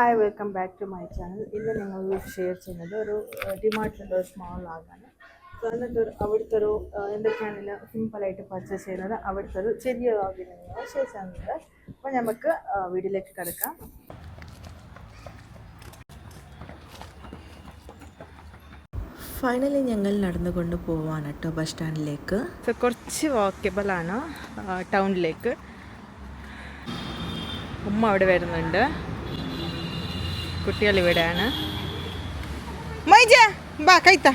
Hi welcome back to my channel ഇന്ന് നിങ്ങൾ share ചെയ്യുന്നത് ഒരു ഡിമാർട്ടിലുള്ള ഒരു സ്മോൾ ആകാണ് സോ എന്നിട്ട് ഒരു അവിടുത്തെ ഒരു ആ, എന്തൊക്കെയാണ് സിമ്പിളായിട്ട് പർച്ചേസ് ചെയ്യുന്നത് അവിടുത്തെ ഒരു ചെറിയ നിങ്ങൾ ഷെയർ ചെയ്യുന്നുണ്ട്. അപ്പോൾ നമുക്ക് വീട്ടിലേക്ക് വീഡിയോയിലേക്ക് കിടക്കാം. ഫൈനലി ഞങ്ങൾ നടന്നുകൊണ്ട് പോവാണ് കേട്ടോ ബസ് സ്റ്റാൻഡിലേക്ക് കുറച്ച് വാക്കബിൾ ആണ് ടൗണിലേക്ക് ഉമ്മ അവിടെ വരുന്നുണ്ട്. കുട്ടികൾ ഇവിടെയാണ് മൈജ ബാ കൈത്ത.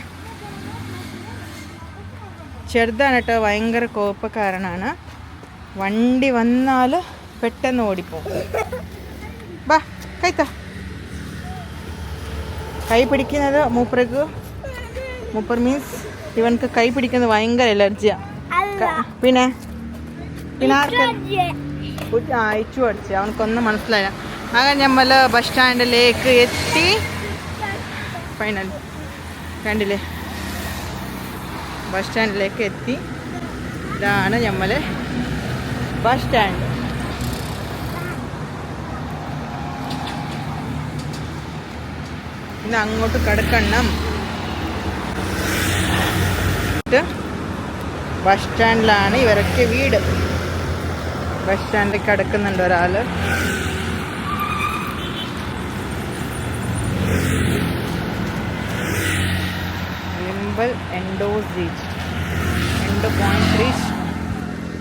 ചെറുതാണ് കേട്ടോ ഭയങ്കര കോപ്പക്കാരനാണ് വണ്ടി വന്നാൽ പെട്ടെന്ന് ഓടിപ്പോവും ബാ കൈത്ത. കൈ പിടിക്കുന്നത് മൂപ്പർക്ക്. മൂപ്പർ മീൻസ് ഇവൻക്ക് കൈ പിടിക്കുന്നത് ഭയങ്കര എലർജിയാ പിന്നെ? പിന്നെ ആർക്ക്? അയച്ചു അടിച്ച് അവനക്കൊന്നും മനസ്സിലായില്ല. അങ്ങനെ നമ്മൾ ബസ് സ്റ്റാൻഡിലേക്ക് എത്തി ഫൈനൽ കണ്ടില്ലേ ബസ് സ്റ്റാൻഡിലേക്ക് എത്തി ഇതാണ് നമ്മൾ ബസ് സ്റ്റാൻഡ് ഇന്ന് അങ്ങോട്ട് കിടക്കണം ബസ് സ്റ്റാൻഡിലാണ് ഇവരൊക്കെ വീട് ബസ് സ്റ്റാൻഡിൽ കിടക്കുന്നുണ്ട് ഒരാൾ വിംബൽ എൻഡോസ് റീച്ച് രണ്ട് പോയിന്റ് റീച്ച്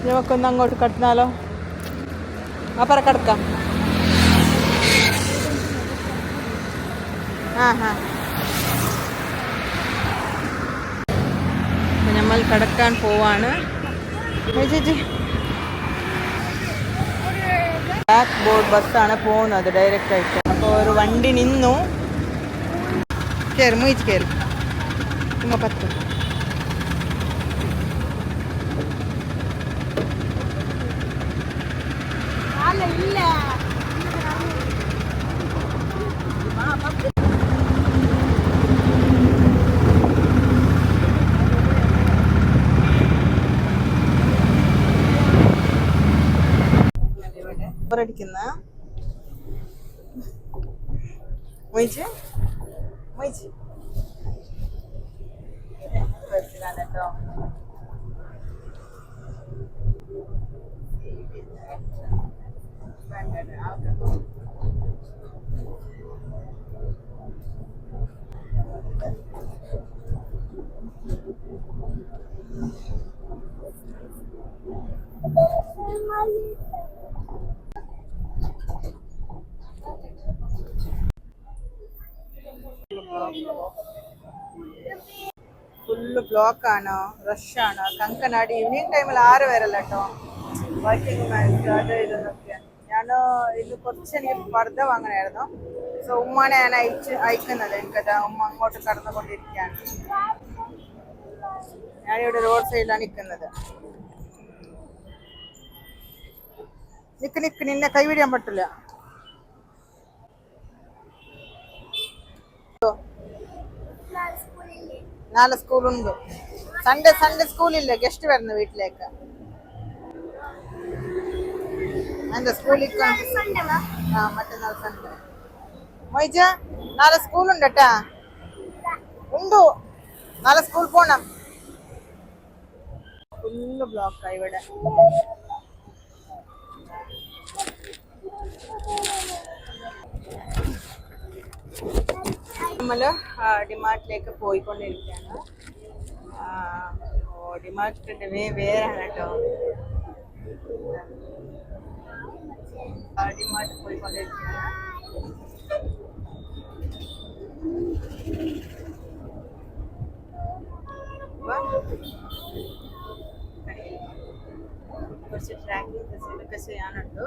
നമുക്കൊന്ന് അങ്ങോട്ട് കടന്നാലോ? അപ്പറ കടക്കാം. ആ ഹാ നമ്മൾ കടക്കാൻ പോവാണ്. ചേച്ചി. ബ്ലാക്ക് ബോർഡ് ബസ്സാണ് പോകുന്നത് ഡയറക്റ്റ് ആയിട്ട്. അപ്പോൾ ഒരു വണ്ടി നിന്നു. കയറി മുയിച്ച് കയറി ചുമ്മാ പത്ത് അടിക്കുന്ന. ഫുള്ള് ബ്ലോക്ക് ആണ് റഷ് ആണ് കങ്കനാടി ഈവനിങ് ടൈമിൽ ആറ് വരല്ല കേട്ടോ വർക്കിംഗ് മാച്ച് അത് ഇതെന്നൊക്കെ ഇത് കുറച്ച് എനിക്ക് പർദ്ദ വാങ്ങണമായിരുന്നു സോ ഉമ്മാനെ ഞാൻ അയച്ച് അയക്കുന്നത് എനിക്കത് ഉമ്മ അങ്ങോട്ട് കടന്നുകൊണ്ടിരിക്കുകയാണ്. ഞാനിവിടെ റോഡ് സൈഡിലാണ് നിൽക്കുന്നത്. നിക്ക് നിക്ക്. നിന്നെ കൈവിടാൻ പറ്റില്ല. നാളെ സ്കൂളുണ്ട്. സൺഡേ സൺഡേ സ്കൂളില്ല ഗസ്റ്റ് വരുന്നു വീട്ടിലേക്ക്. എന്താ സ്കൂളിൽ ആ മറ്റന്നാൾ സൺഡേ. മൊയ്ജ നാളെ സ്കൂളുണ്ട് കേട്ടാ ഉണ്ടു. നാളെ സ്കൂൾ പോണം. ഫുള്ള് ബ്ലോക്കായി ഇവിടെ. നമ്മൾ ഡിമാർട്ടിലേക്ക് പോയിക്കൊണ്ടിരിക്കുകയാണ്. ഡിമാർട്ടിന്റെ വേ വേറാണ് കേട്ടോ డిమార్ట్ పోయి కొనేస్తున్నాను కొంచెం ట్రాకింగ్ చేసి అన్నట్టు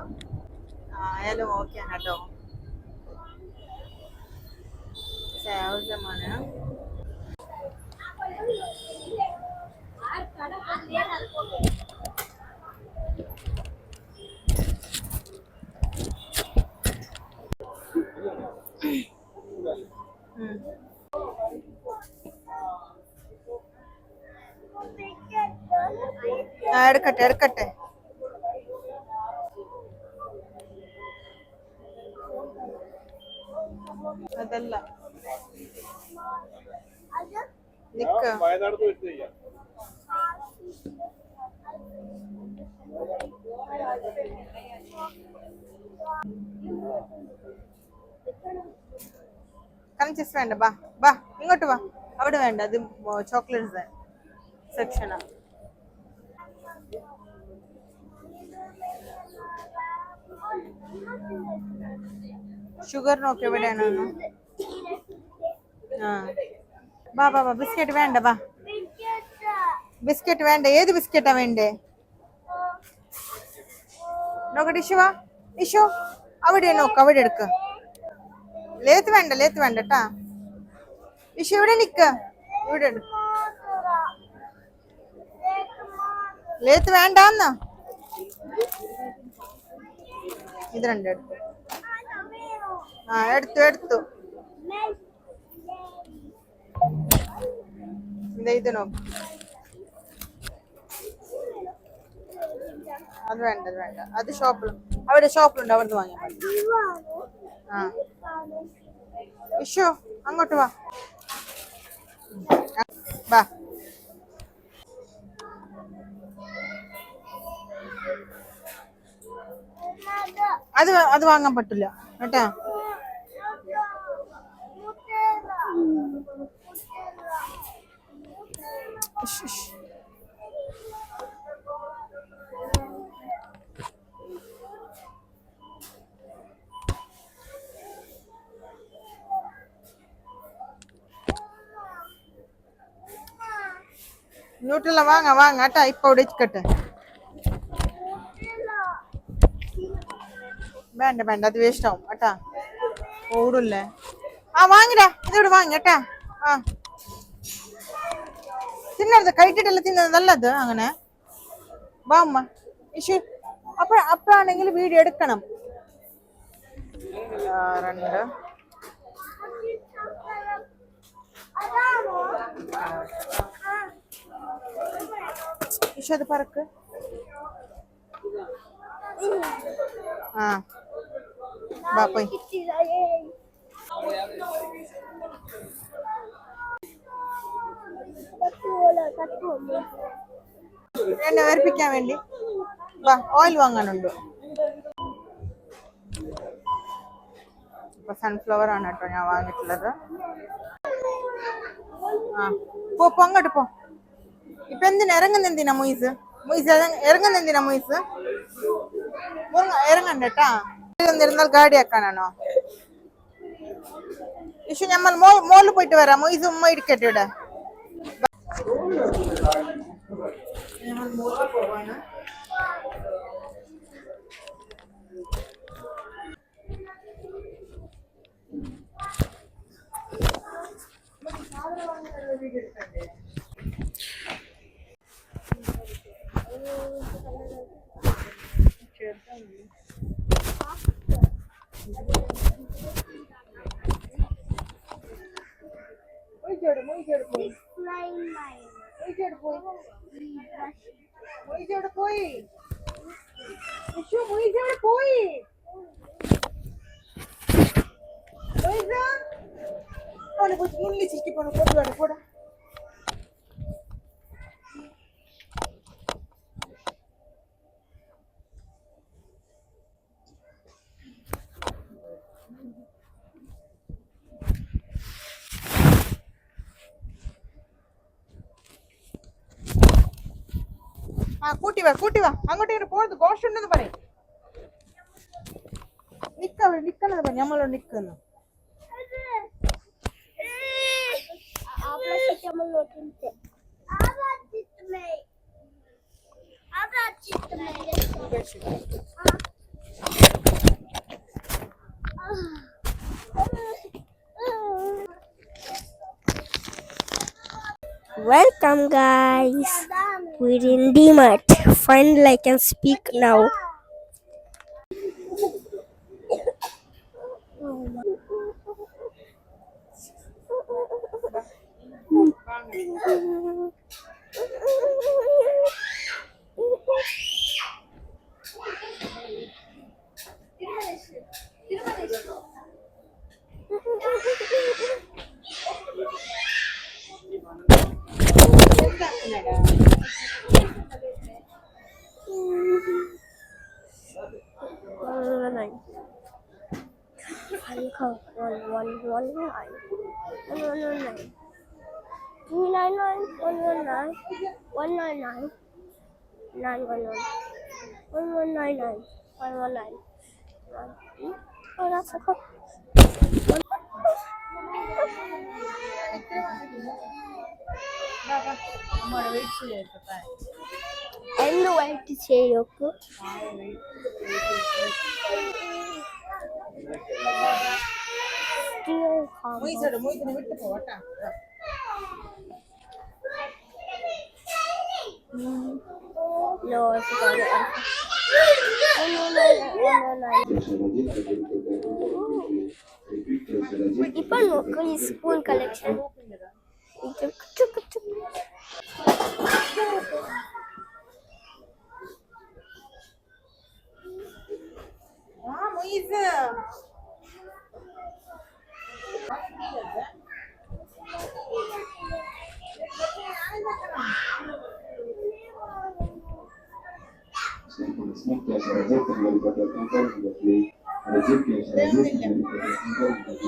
అయాలో ఓకే అన్నట్టు సేవ మనం എടുക്കട്ടെ എടുക്കട്ടെ. അതല്ല. നിക്ക. കൺചസ് വേണ്ട. ബാ ബാ ഇങ്ങോട്ട് വാ. അവിടെ വേണ്ട അത് ചോക്ലേറ്റ്സ് സെക്ഷനാ ഷുഗറിനൊക്കെ എവിടെയാണ് ആ. ബാ ബാ ബാ ബിസ്ക്കറ്റ് വേണ്ട ബാ ബിസ്ക്കറ്റ് വേണ്ട ഏത് ബിസ്ക്കറ്റാ വേണ്ടേ? നോക്കട്ടെ ഇഷു വാ. ഇഷു അവിടെ നോക്ക് അവിടെ എടുക്ക. ലേത്ത് വേണ്ട ലേത്ത് വേണ്ട കേട്ടാ ഇഷു ഇവിടെ നിക്ക. ഇവിടെ ലേത്ത് വേണ്ടാന്ന്. ഇത് രണ്ടും എടുത്തു. ആ എടുത്തു എടുത്തു. ഇത് നോക്ക്. അത് വേണ്ട അത് വേണ്ട. അത് ഷോപ്പിൽ അവിടെ ഷോപ്പിലുണ്ട് അവിടെ നിന്ന് വാങ്ങിയാൽ ആ. വിഷു അങ്ങോട്ട് വാ. വാ അത് വേ- അത് വാങ്ങാൻ പറ്റില്ല കേട്ടാ ഇഷ്, ഇഷ്. ന്യൂട്രല്ല വാങ്ങ വാങ്ങ കേട്ടാ ഇപ്പൊ അവിടെ ഇരിക്കട്ടെ വേണ്ട വേണ്ട. അത് വേസ്റ്റ് ആവും. കേട്ടാ. ഓടൂല്ലേ? ആ വാങ്ങിടാ. ഇതിവിടെ വാങ്ങി കേട്ടാ. ആ. തിന്നരുത്. കഴിച്ചിട്ടല്ല തിന്നത്? നല്ലത് അങ്ങനെ. വാ അമ്മ ഇഷു അപ്പ അപ്പോഴാണെങ്കിൽ വീഡിയോ എടുക്കണം. രണ്ട്. ഇഷു അത് പറക്ക്. ആ. വാ പോയി എണ്ണ വേർപ്പിക്കാൻ വേണ്ടി വാ ഓയിൽ വാങ്ങാനുണ്ട് ഇപ്പൊ സൺഫ്ലവർ ആണ് കേട്ടോ ഞാൻ വാങ്ങിയിട്ടുള്ളത് ആ പോ പോ അങ്ങോട്ട് പോ ഇപ്പൊ എന്തിനാ ഇറങ്ങുന്ന എന്തിനാ മൊയ്സ് മൊയ്സ് ഇറങ്ങുന്ന എന്തിനാ മൊയ്സ് മുങ്ങ- ഇറങ്ങണ്ട കേട്ടാ ഇരുന്നാൽ ഗാഡി ആക്കാനാണോ ഇഷു നമ്മൾ മോ മോളിൽ പോയിട്ട് വരാം. മൊയ്സ് ഉമ്മ ഇരിക്കട്ടെ ഇവിടെ. ഞങ്ങൾ മോളിൽ പോവാണ്. મુઈજડ કોઈ. શું મુઈજડ કોઈ? મુઈજડ અને પછી મુનલી ચીટી પણ કોડવાને કોડા ആ കൂട്ടി വാ കൂട്ടി വാ. അങ്ങോട്ട് ഇങ്ങനെ പോണത് ഘോഷുണ്ടെന്ന് പറയും. നിക്ക നിക്കണത് പറ ഞമ്മളോട് നിക്കുന്നു. Welcome, guys. We're in redeem it. Finally, I can speak now. Oh, that's a call. Thank you. ఎందు వైట్ చేయకు మొయ్యడు మొయ్యని విట్టుకోవట లో ఇప్పుడు కొన్ని spoon collection Item kecil kecil. Ah, Moise. Rezeki ya sherehe tunalipata tuko tuko. Rezeki ya sherehe tunalipata tuko tuko.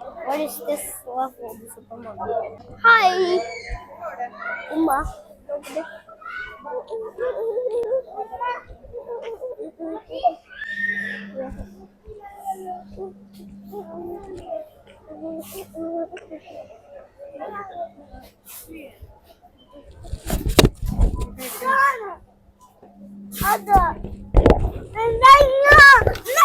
what is this level of supermarket? Hi! Uma. Ada. Nanya, nanya,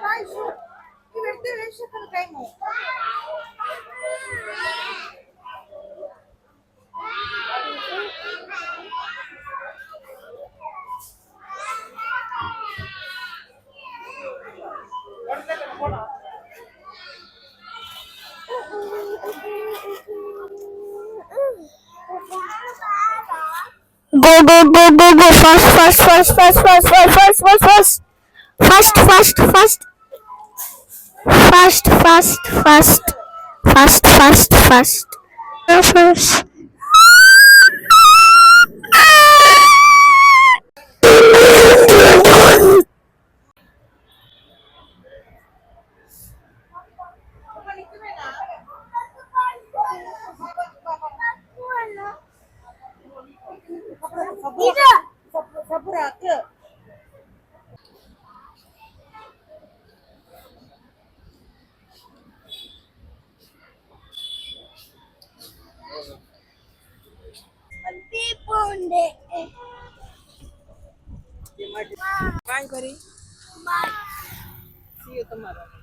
Vai, Ju. Diverteu, deixa. Go go go go go fast fast fast fast fast fast fast fast fast fast fast fast fast fast fast fast fast fast fast சபுராக்கு பூண்டு Bye, buddy. Bye. See you tomorrow.